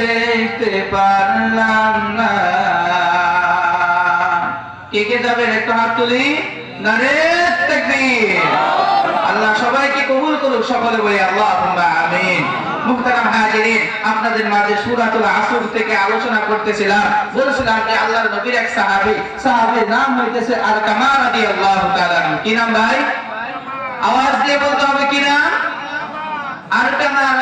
দেখতে পারলাম না। কে কে যাবেন একটু হাত তুলি? আল্লাহ সবাইকে কবুল করুক, সকলে বলি আল্লাহ আমিন। আপনাদের মাঝে সূরাতুল থেকে আলোচনা করতেছিলাম। বলছিলাম যে আল্লাহর নবীর এক সাহাবী, সাহাবীর নাম হইতেছে আর তাআলা কি নাম ভাই? আওয়াজ দিয়ে বলতে হবে কি নাম?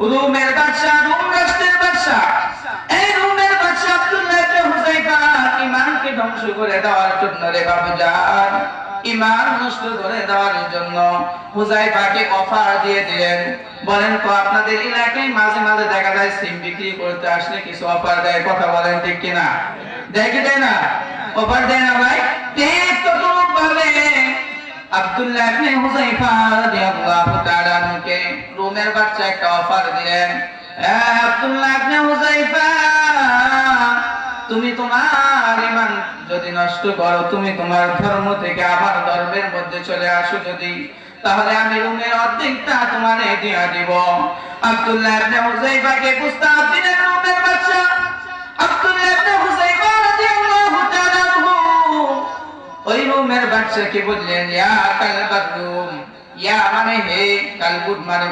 রোমের বাদশা, রোম রাষ্ট্রের বাদশা। এই রোমের বাদশা আব্দুল্লাহ ইবনে হুযায়ফা ঈমানকে ধ্বংস করে দেওয়ার জন্য রে বাবুজান ঈমান নষ্ট করে দেওয়ার জন্য হুযায়ফাকে অফার দিয়ে দিলেন। বলেন তো, আপনাদের এলাকায় মাঝে মাঝে দেখা যায় সিম বিক্রি করতে আসলে কিছু অফার দেয়, কথা বলেন ঠিক কিনা? দেয় কি দেয় না? অফার দেয় না ভাই? ঠিক ততরূপ ভাবে আব্দুল্লাহ ইবনে রাদিয়াল্লাহু তাআলা রোমের বাচ্চা একটা অফার দিলেন আব্দুল্লাহ ইবনে তুমি তোমার ঈমান যদি নষ্ট করো, তুমি তোমার ধর্ম থেকে আবার ধর্মের মধ্যে চলে আসো যদি, তাহলে আমি রুমের অর্ধেকটা তোমারে দিয়া দিব। আব্দুল্লাহ ইবনে হুযায়ফাকে প্রস্তাব দিলেন রুমের আব্দুল্লাহ ইবনে ওই রুমের বাচ্চাকে বললেন রুম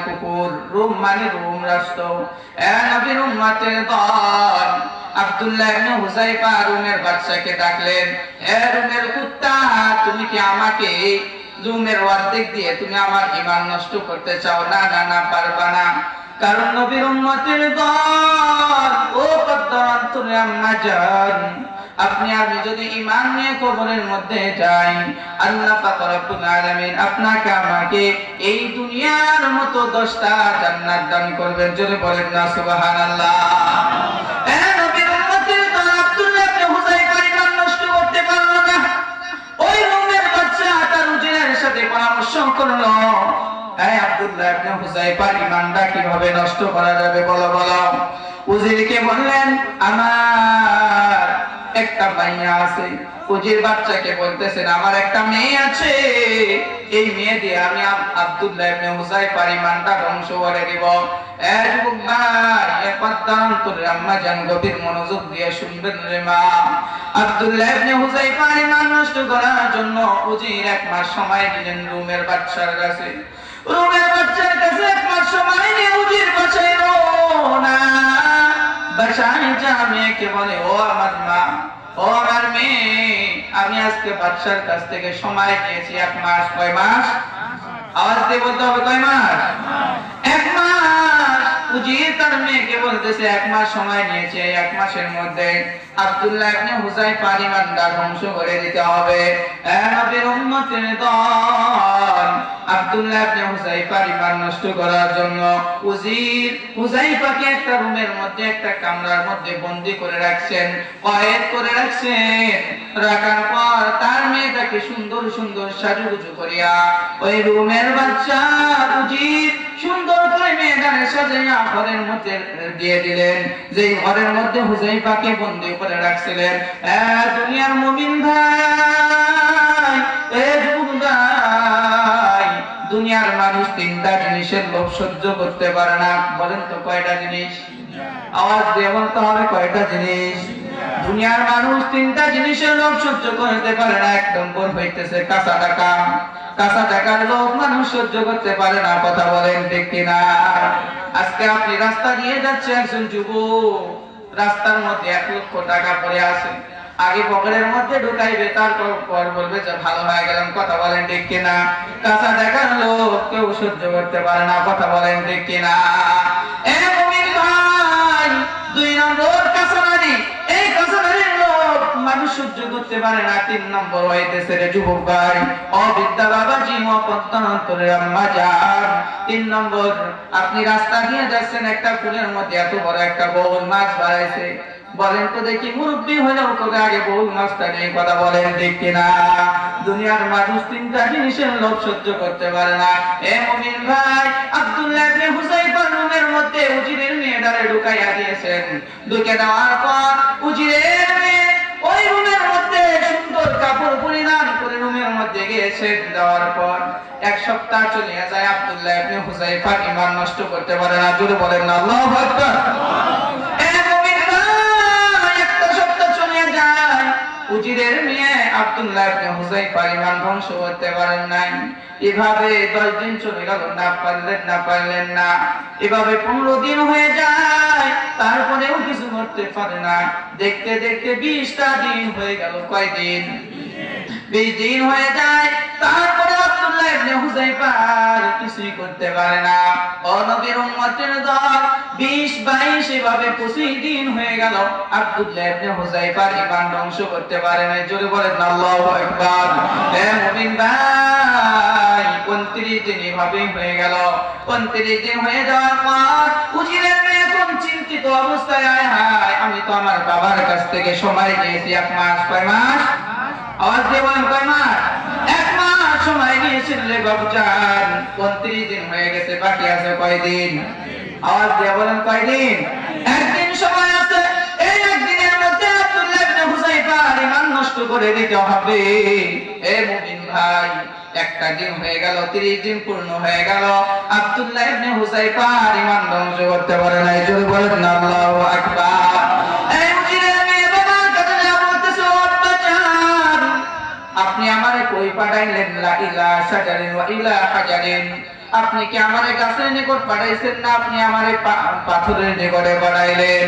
কুকুর, রুম মানে তুমি কি আমাকে রুমের দিয়ে তুমি আমার ঈমান নষ্ট করতে চাও? না না না, পারবা না। কারণ নবীর উম্মতের দল ও আম্মা জান আপনি আমি যদি ঈমান নিয়ে কবরের মধ্যে যাই, আল্লাহ পাক রব্বুল আলামিন আপনাকে, আমাকে এই দুনিয়ার মতো 10টা জান্নাত দান করবেন। জোরে বলেন না, সুবহানাল্লাহ। হুযায়ফা পরামর্শ করল, এই আব্দুল্লাহ ইবনে হুযায়ফার ঈমানটা কীভাবে নষ্ট করা যাবে বলো বলো। উজিরকে বললেন, আমার একটা মাইয়া আছে। উজির বাচ্চাকে বলতেছেন আমার একটা মেয়ে আছে। এই মেয়ে দিয়ে আমি আব্দুল্লাহ ইবনে হুযায়ফার ঈমানটা ধ্বংস করে দিব। এ যুবক ভাই, এ পদ্মান তোর আম্মা জান গভীর মনোযোগ দিয়ে শুনবেন রে মা। আব্দুল্লাহ ইবনে হুযায়ফার ঈমান নষ্ট করার জন্য উজির এক মাস সময় দিলেন রুমের বাচ্চার কাছে। রুমের বাচ্চার কাছে এক মাস সময় নিয়ে উজির বাঁচাইলো না যা মেয়েকে বলে, ও আমার মা, ও আমার মেয়ে, আমি আজকে বাচ্চার কাছ থেকে সময় নিয়েছি এক মাস, কয় মাস? আওয়াজ দিয়ে বলতে হবে, কয় মাস? এক মাস। উজির তার মেয়েকে বলতেছে, এক মাস সময় নিয়েছে, এক মাসের মধ্যে আব্দুল্লাহ ধ্বংস করে দিতে হবে। একটা কামরার মধ্যে বন্দি করে রাখছেন করে রাখছেন। রাখার পর তার মেয়েটাকে সুন্দর সুন্দর সাজুগুজু করিয়া ওই রুমের বাচ্চা উজির সুন্দর করে সাজাইয়া ঘরের মধ্যে দিয়ে দিলেন। ঘরের মধ্যে হুজাইফাকে করে রাখছিলেন। দুনিয়ার মুমিন ভাই, দুনিয়ার মানুষ তিনটা জিনিসের লোভ সহ্য করতে পারে না। বলেন তো কয়টা জিনিস? আওয়াজ দিয়ে বলতে হবে কয়টা জিনিস? দুনিয়ার মানুষ তিনটা জিনিসের লোভ সহ্য করতে পারে না। এক নম্বর হইতেছে কাঁচা টাকা। কাঁচা টাকার লোভ মানুষ সহ্য করতে পারে না, কথা বলেন ঠিক কিনা? আজকে আপনি রাস্তা দিয়ে যাচ্ছে একজন যুবক, রাস্তার মধ্যে এক লক্ষ টাকা পড়ে আছে। আগে পকেটের মধ্যে ঢুকাইবে, তারপর পর বলবে যে, ভালো হয়ে গেলাম, কথা বলেন ঠিক কিনা? কাঁচা দেখার লোক কেউ সহ্য করতে পারে না, কথা বলেন ঠিক কিনা? দুই নম্বর এই কাঁচামারির মানুষ সহ্য করতে পারে না। তিন নম্বর হইতেছে রে যুবক ভাই, অবিদ্যা বাবাজি মপত্তান্তরের আম্মা যান তিন নম্বর, আপনি রাস্তা দিয়ে যাচ্ছেন একটা ফুলের মধ্যে, এত বড় একটা বউল মাছ বাড়াইছে। বলেন তো দেখি মুরব্বী হলেও তোকে আগে বউল মাছটা নিয়ে কথা বলেন দেখি না দুনিয়ার মানুষ তিনটা জিনিসের লোভ সহ্য করতে পারে না। এ মুমিন ভাই, আব্দুল্লাহ ইবনে হুসাইফার রুমের মধ্যে উজিরের মেয়েটারে ঢুকাইয়া দিয়েছেন। ঢুকে দেওয়ার পর উজিরের মেয়ে ওই রুমের মধ্যে কাপড় পরিধান করে রুমের মধ্যে গিয়েছে দেওয়ার পর এক সপ্তাহ চলে যায় আব্দুল্লাহ ইবনে হুসাইফা ইমান নষ্ট করতে পারে না। জোরে বলেন না, আল্লাহু উজিরের মেয়ে আব্দুল্লাহ ইবনে হুসাইফা ঈমান ধ্বংস করতে পারেন নাই। এভাবে দশ দিন চলে গেল, না পারলেন না পারলেন না। এভাবে পনেরো দিন হয়ে যায়, তারপরেও কিছু করতে পারে না। দেখতে দেখতে বিশটা দিন হয়ে গেল, কয়দিন? বিশ দিন হয়ে যায়, তারপরে ইবনে হুযায়ফা কিছুই করতে পারে না। ও নবীর উম্মতের দল 20 22 এভাবে 25 দিন গেল। আব্দুল্লাহ ইবনে হুযায়ফার ঈমান ধ্বংস করতে পারে না জোরে বলেন, আল্লাহু আকবার। হে মুমিন ভাই 29 দিন এভাবেই গেল। 29 দিন যাওয়ার পর উজিরের মেয়ে চিন্তিত অবস্থায় হায়, আমি তো আমার বাবার কাছ থেকে সময় নিয়েছি এক মাস, কয় মাস? আওয়াজ কয় মাস? এক মাস সময় নিয়েছিল রে বাবুজান উনত্রিশ দিন হয়ে গেছে, বাকি আছে কয়দিন? আওয়াজ দিয়ে বলেন কয়দিন? একদিন সময় আছে, এই একদিনের মধ্যে আব্দুল্লাহ ইবনে হুযায়ফা ঈমান নষ্ট করে দিতে হবে। এ মুমিন ভাই, একটা হয়ে গেল 30 দিন পূর্ণ হয়ে গেল। আব্দুল্লাহ ধ্বংস করতে পারে নাই। জোরে বলেন, আল্লাহু আকবার। পাঠাইলেন, লা ইলা ওয়া ইলা হাজারিন। আপনি কি আমারে গাছের নিকট পাঠাইছেন না? আপনি আমারে পাথরের নিকটে পাঠাইলেন।